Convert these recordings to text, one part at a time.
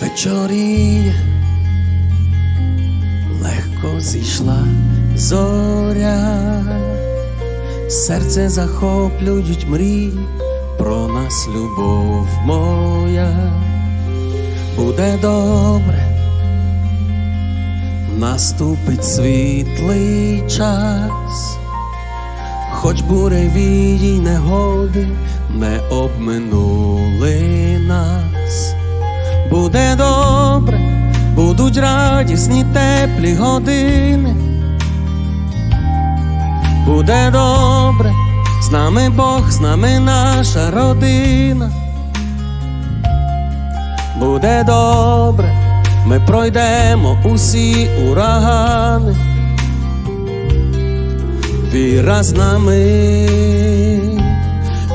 вечоріє, легко зійшла зоря, серце захоплюють мрії про нас, любов моя, буде добре, наступить світлий час, хоч буревії негоди не обминули нас буде добре, будуть радісні теплі години. Буде добре, з нами Бог, з нами наша родина. Буде добре, ми пройдемо усі урагани. Віра з нами,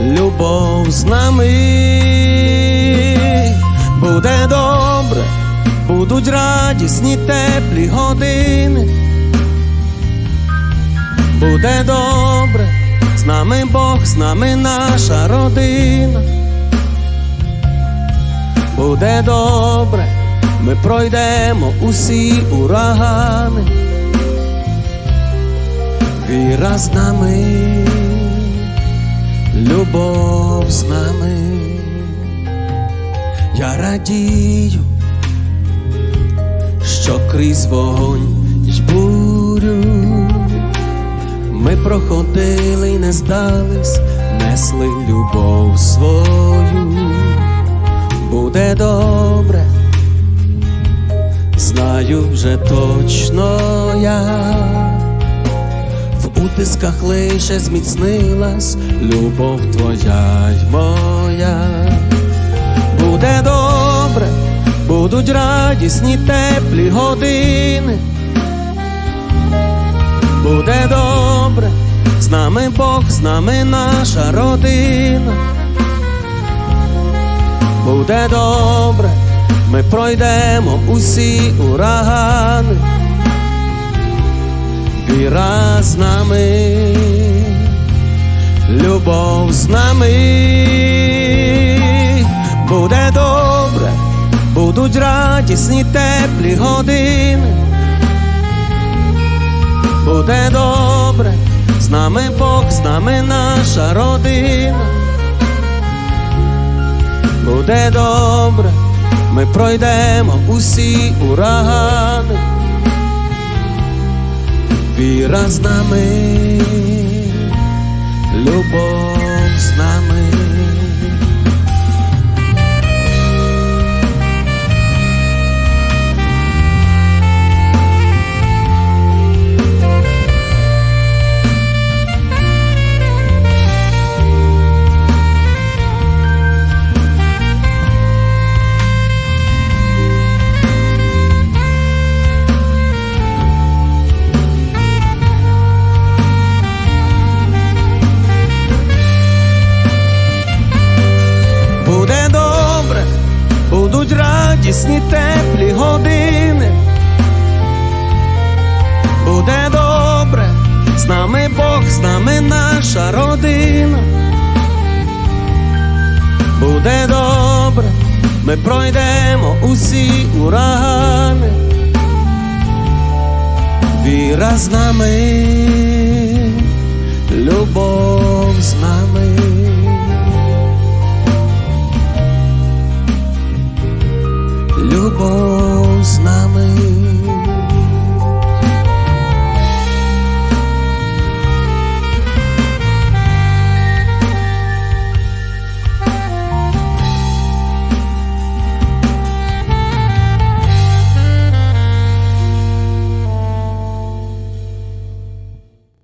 любов з нами буде добре, будуть радісні теплі години. Буде добре, з нами Бог, з нами наша родина. Буде добре, ми пройдемо усі урагани. Віра з нами, любов з нами я радію, що крізь вогонь й бурю ми проходили не здались, несли любов свою, буде добре, знаю вже точно я. В утисках лише зміцнилась любов твоя й моя буде добре, будуть радісні теплі години. Буде добре, з нами Бог, з нами наша родина. Буде добре, ми пройдемо усі урагани. Віра з нами, любов з нами буде добре, будуть радісні теплі години. Буде добре, з нами Бог, з нами наша родина. Буде добре, ми пройдемо усі урагани. Віра з нами, любов радісні теплі години. Буде добре, з нами Бог, з нами наша родина. Буде добре, ми пройдемо усі урагани. Віра з нами,